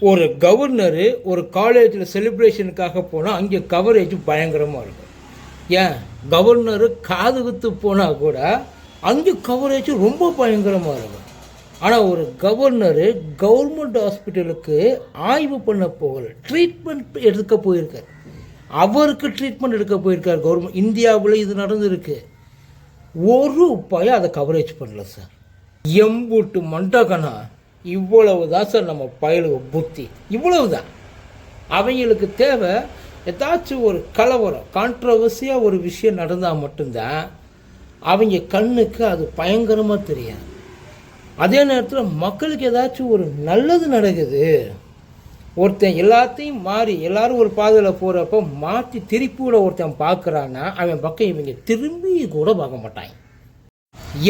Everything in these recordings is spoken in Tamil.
ஒரு கவர்னரு ஒரு காலேஜில் செலிப்ரேஷனுக்காக போனால் அங்கே கவரேஜ் பயங்கரமாக இருக்கும். ஏன்? கவர்னரு காது குத்து போனால் கூட அங்கே கவரேஜ் ரொம்ப பயங்கரமாக இருக்கும். ஆனால் ஒரு கவர்னரு கவர்மெண்ட் ஹாஸ்பிட்டலுக்கு ஆய்வு பண்ண போகல. ட்ரீட்மெண்ட் எடுக்க போயிருக்கார். அவருக்கு ட்ரீட்மெண்ட் எடுக்க போயிருக்கார் கவர்மெண்ட். இந்தியாவில் இது நடந்திருக்கு. ஒரு பயம் அதை கவரேஜ் பண்ணல சார். எம்புட்டு மண்டகனா இவ்வளவு தான் சார் நம்ம பயலுவ புத்தி. இவ்வளவு தான் அவங்களுக்கு தேவை ஏதாச்சும் ஒரு கலவரம் கான்ட்ரவர்சியாக ஒரு விஷயம் நடந்தால் மட்டும்தான் அவங்க கண்ணுக்கு அது பயங்கரமாக தெரியும் அதே நேரத்தில் மக்களுக்கு ஏதாச்சும் ஒரு நல்லது நடக்குது ஒருத்தன் எல்லாத்தையும் மாறி எல்லாரும் ஒரு பாதையில் போகிறப்ப மாற்றி திருப்பி கூட ஒருத்தன் பார்க்குறான்னா அவன் பக்கம் இவங்க திரும்பி கூட பார்க்க மாட்டாங்க.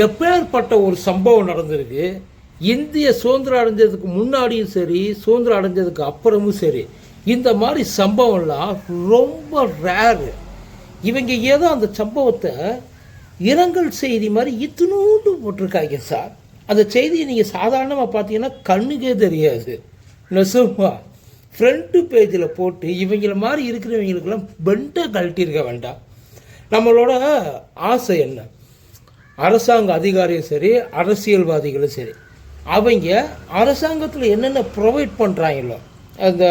எப்பேற்பட்ட ஒரு சம்பவம் நடந்திருக்கு இந்திய சுதந்திரம் அடைஞ்சதுக்கு முன்னாடியும் சரி சுதந்திரம் அடைஞ்சதுக்கு அப்புறமும் சரி இந்த மாதிரி சம்பவம்லாம் ரொம்ப ரேரு இவங்க ஏதோ அந்த சம்பவத்தை இரங்கல் செய்தி மாதிரி இத்தினூண்டு போட்டிருக்காங்க சார். அந்த செய்தியை நீங்கள் சாதாரணமாக பார்த்தீங்கன்னா கண்ணுக்கே தெரியாது. நெசமா ஃப்ரண்ட்டு பேஜில் போட்டு இவங்கள மாதிரி இருக்கிறவங்களுக்கெல்லாம் பெண்டை கழட்டியிருக்க வேண்டாம். நம்மளோட ஆசை என்ன? அரசாங்க அதிகாரியும் சரி அரசியல்வாதிகளும் சரி. அவங்க அரசாங்கத்தில் என்னென்ன ப்ரொவைட் பண்ணுறாங்களோ அந்த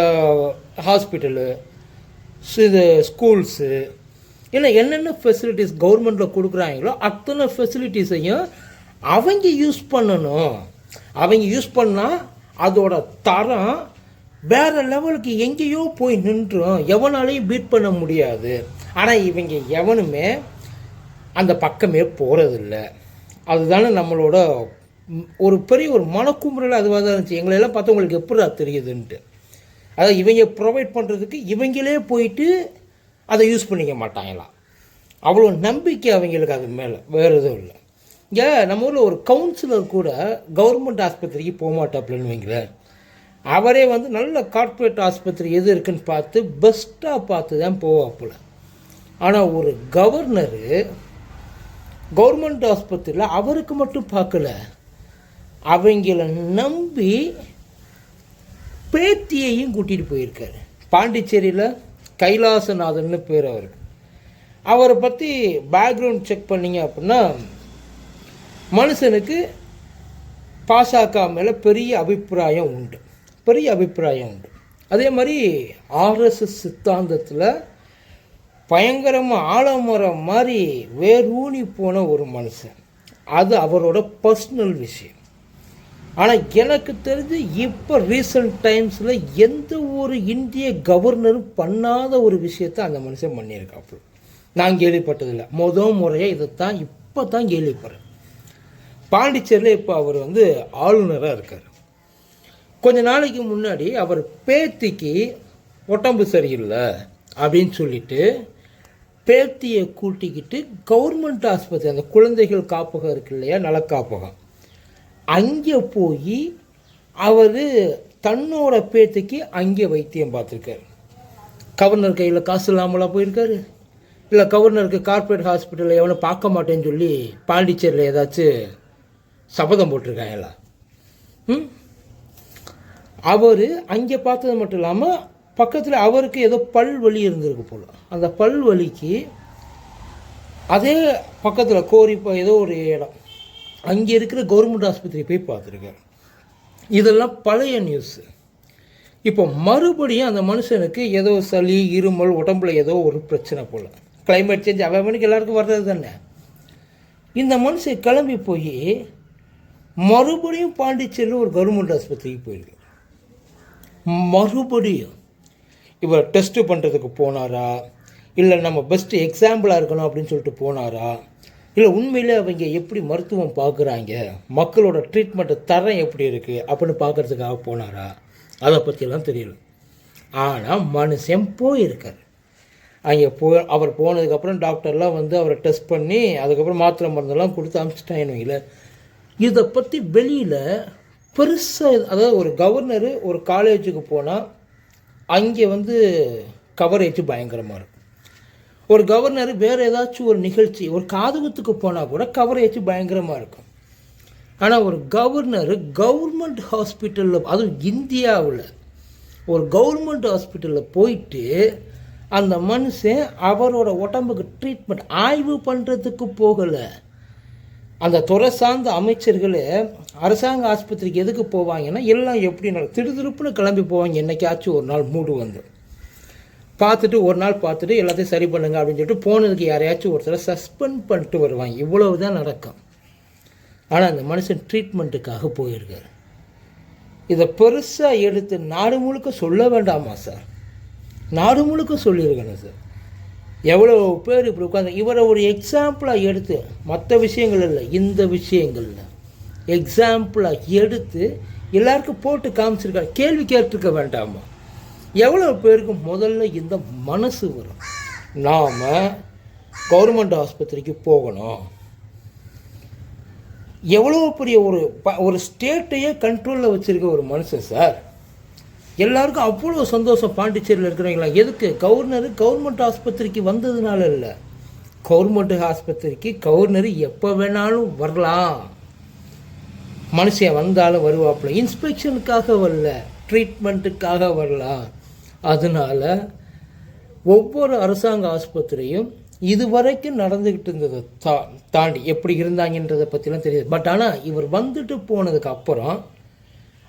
ஹாஸ்பிட்டலு இது ஸ்கூல்ஸு இல்லை என்னென்ன ஃபெசிலிட்டிஸ் கவர்மெண்ட்டில் கொடுக்குறாங்களோ அத்தனை ஃபெசிலிட்டிஸையும் அவங்க யூஸ் பண்ணணும். அவங்க யூஸ் பண்ணால் அதோட தரம் வேற லெவலுக்கு எங்கேயோ போய் நின்றும். எவனாலையும் பீட் பண்ண முடியாது. ஆனால் இவங்க எவனுமே அந்த பக்கமே போகிறதில்ல அதுதானே நம்மளோட ஒரு பெரிய ஒரு மனக்குமுறல் அதுவாக தான் இருந்துச்சு. எங்களெல்லாம் பார்த்தா உங்களுக்கு எப்படா தெரியுதுன்ட்டு. அதாவது இவங்க ப்ரொவைட் பண்ணுறதுக்கு இவங்களே போயிட்டு அதை யூஸ் பண்ணிக்க மாட்டாங்களாம் அவ்வளோ நம்பிக்கை அவங்களுக்கு அது மேலே. வேறு எதுவும் இல்லை. இங்கே நம்ம ஊரில் ஒரு கவுன்சிலர் கூட கவர்மெண்ட் ஆஸ்பத்திரிக்கு போக மாட்டாப்புலன்னு வைங்களேன். அவரே வந்து நல்ல கார்ப்பரேட் ஆஸ்பத்திரி எது இருக்குன்னு பார்த்து பெஸ்ட்டாக பார்த்து தான் போவாப்புல. ஆனால் ஒரு கவர்னரு கவர்மெண்ட் ஆஸ்பத்திரியில் அவருக்கு மட்டும் பார்க்கல. அவங்கள நம்பி பேத்தியையும் கூட்டிகிட்டு போயிருக்காரு. பாண்டிச்சேரியில் கைலாசநாதன் பேர் அவருக்கு. அவரை பற்றி பேக்ரவுண்ட் செக் பண்ணீங்க அப்படின்னா மனுஷனுக்கு பாசக மேலே பெரிய அபிப்பிராயம் உண்டு. பெரிய அபிப்பிராயம் உண்டு. அதே மாதிரி ஆர்எஸ்எஸ் சித்தாந்தத்தில் பயங்கரமாக ஆலமரம் மாதிரி வேரூனி போன ஒரு மனுஷன். அது அவரோட பர்சனல் விஷயம். ஆனால் எனக்கு தெரிஞ்சு இப்போ ரீசன்ட் டைம்ஸில் எந்த ஒரு இந்திய கவர்னரும் பண்ணாத ஒரு விஷயத்தை அந்த மனுஷன் பண்ணியிருக்காப்புல. நான் கேள்விப்பட்டதில்லை. மொதல் முறையாக இதைத்தான் இப்போ தான் கேள்விப்படுறேன். பாண்டிச்சேரியில் இப்போ அவர் வந்து ஆளுநராக இருக்கார். கொஞ்ச நாளைக்கு முன்னாடி அவர் பேத்திக்கு உடம்பு சரியில்லை அப்படின்னு சொல்லிட்டு பேத்தியை கூட்டிக்கிட்டு கவர்மெண்ட் ஆஸ்பத்திரி அந்த குழந்தைகள் காப்பகம் இருக்கு இல்லையா நலக்காப்பகம். அங்கே போய் அவர் தன்னோட பேத்துக்கு அங்கே வைத்தியம் பார்த்துருக்காரு. கவர்னர் கையில் காசு இல்லாமலாம் போயிருக்காரு. இல்லை கவர்னருக்கு கார்ப்பரேட் ஹாஸ்பிட்டலில் எவனை பார்க்க மாட்டேன்னு சொல்லி பாண்டிச்சேரியில் ஏதாச்சும் சபதம் போட்டிருக்காங்களா? ம்? அவர் அங்கே பார்த்தது மட்டும் இல்லாமல் பக்கத்தில் அவருக்கு ஏதோ பல் வலி இருந்திருக்கு போல். அந்த பல் வலிக்கு அதே பக்கத்தில் கோரிப்பா ஏதோ ஒரு இடம். அங்கே இருக்கிற கவர்மெண்ட் ஆஸ்பத்திரி போய் பார்த்துருக்காரு இதெல்லாம் பழைய நியூஸு இப்போ மறுபடியும் அந்த மனுஷனுக்கு ஏதோ சளி இருமல் உடம்புல ஏதோ ஒரு பிரச்சனை போல். கிளைமேட் சேஞ்ச் அவனுக்கு எல்லாருக்கும் வர்றது தானே? இந்த மனுஷன் கிளம்பி போய் மறுபடியும் பாண்டிச்சேரியில் ஒரு கவர்மெண்ட் ஆஸ்பத்திரிக்கு போயிருக்கு. மறுபடியும் இவர் டெஸ்ட்டு பண்ணுறதுக்கு போனாரா? இல்லை நம்ம பெஸ்ட்டு எக்ஸாம்பிளாக இருக்கணும் அப்படின்னு சொல்லிட்டு போனாரா? இல்லை உண்மையிலே அவங்க எப்படி மருத்துவம் பார்க்குறாங்க? மக்களோட ட்ரீட்மெண்ட்டு தரம் எப்படி இருக்குது அப்படின்னு பார்க்கறதுக்காக போனாரா? அதை பற்றியெல்லாம் தெரியல. ஆனால் மனுஷன் போயிருக்கார். அங்கே போ அவர் போனதுக்கப்புறம் டாக்டர்லாம் வந்து அவரை டெஸ்ட் பண்ணி அதுக்கப்புறம் மாத்திரை மருந்தெல்லாம் கொடுத்து அனுப்பிச்சிட்டாங்க இல்லை இதை பற்றி வெளியில் பெருசாக அதாவது ஒரு கவர்னரு ஒரு காலேஜுக்கு போனால் அங்கே வந்து கவரேஜ் பயங்கரமாக இருக்கும். ஒரு கவர்னர் வேறு ஏதாச்சும் ஒரு நிகழ்ச்சி ஒரு காதுகுத்துக்கு போனால் கூட கவரேஜ் பயங்கரமாக இருக்கும். ஆனால் ஒரு கவர்னர் கவர்மெண்ட் ஹாஸ்பிட்டலில் அதுவும் இந்தியாவில் ஒரு கவர்மெண்ட் ஹாஸ்பிட்டலில் போயிட்டு அந்த மனுஷன் அவரோட உடம்புக்கு ட்ரீட்மெண்ட் ஆய்வு பண்ணுறதுக்கு போகலை. அந்த துறை சார்ந்த அமைச்சர்களே அரசாங்க ஆஸ்பத்திரிக்கு எதுக்கு போவாங்கன்னா எல்லாம் எப்படி நட- கிளம்பி போவாங்க என்றைக்காச்சும் ஒரு நாள் மூடு வந்து. பார்த்துட்டு ஒரு நாள் பார்த்துட்டு எல்லாத்தையும் சரி பண்ணுங்க அப்படின்னு சொல்லிட்டு போனதுக்கு யாரையாச்சும் ஒருத்தரை சஸ்பெண்ட் பண்ணிட்டு வருவாங்க. இவ்வளவு தான் நடக்கும். ஆனால் அந்த மனுஷன் ட்ரீட்மெண்ட்டுக்காக போயிருக்காரு. இதை பெருசாக எடுத்து நாடு முழுக்க சொல்ல வேண்டாமா சார் நாடு முழுக்க சொல்லியிருக்கணும் சார் எவ்வளோ பேர் இப்படி உட்காந்து இவரை ஒரு எக்ஸாம்பிளாக எடுத்து மற்ற விஷயங்கள் இல்லை இந்த விஷயங்களில் எக்ஸாம்பிளாக எடுத்து எல்லாருக்கும் போட்டு காமிச்சிருக்காரு. கேள்வி கேட்டிருக்க வேண்டாமா? எவ்வளோ பேருக்கு முதல்ல இந்த மனசு வரும்? நாம் கவர்மெண்ட் ஆஸ்பத்திரிக்கு போகணும். எவ்வளோ பெரிய ஒரு ப ஒரு ஸ்டேட்டையே கண்ட்ரோலில் வச்சுருக்க ஒரு மனுஷன் சார் எல்லாருக்கும் அவ்வளோ சந்தோஷம் பாண்டிச்சேரியில் இருக்கிறவங்களா? எதுக்கு? கவர்னர் கவர்மெண்ட் ஆஸ்பத்திரிக்கு வந்ததுனால இல்லை. கவர்மெண்ட் ஆஸ்பத்திரிக்கு கவர்னர் எப்போ வேணாலும் வரலாம். மனுஷன் வந்தாலும் வருவாப்புல. இன்ஸ்பெக்ஷனுக்காக வரல. ட்ரீட்மெண்ட்டுக்காக வரலாம். அதனால ஒவ்வொரு அரசாங்க ஆஸ்பத்திரியும் இதுவரைக்கும் நடந்துக்கிட்டு இருந்ததை தா தாண்டி எப்படி இருந்தாங்கன்றதை பற்றிலாம் தெரியாது. பட் ஆனால் இவர் வந்துட்டு போனதுக்கு அப்புறம்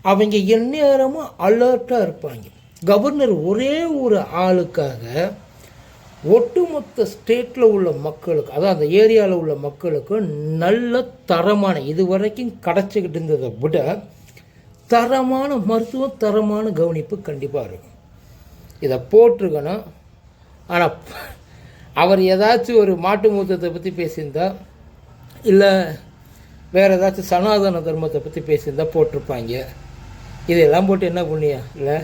அவங்க எந்நேரமும் அலர்ட்டாக இருப்பாங்க. கவர்னர் ஒரே ஒரு ஆளுக்காக ஒட்டுமொத்த ஸ்டேட்டில் உள்ள மக்களுக்கு அதாவது அந்த ஏரியாவில் உள்ள மக்களுக்கு நல்ல தரமான இது வரைக்கும் கிடச்சிக்கிட்டு இருந்ததை விட தரமான மருத்துவம் தரமான கவனிப்பு கண்டிப்பாக இருக்கும். இதை போட்டிருக்கணும். ஆனால் அவர் ஏதாச்சும் ஒரு மாட்டு மூத்தத்தை பற்றி பேசியிருந்தா இல்லை வேறு ஏதாச்சும் சனாதன தர்மத்தை பற்றி பேசியிருந்தா போட்டிருப்பாங்க. இதெல்லாம் போட்டு என்ன புண்ணியம்? இல்லை?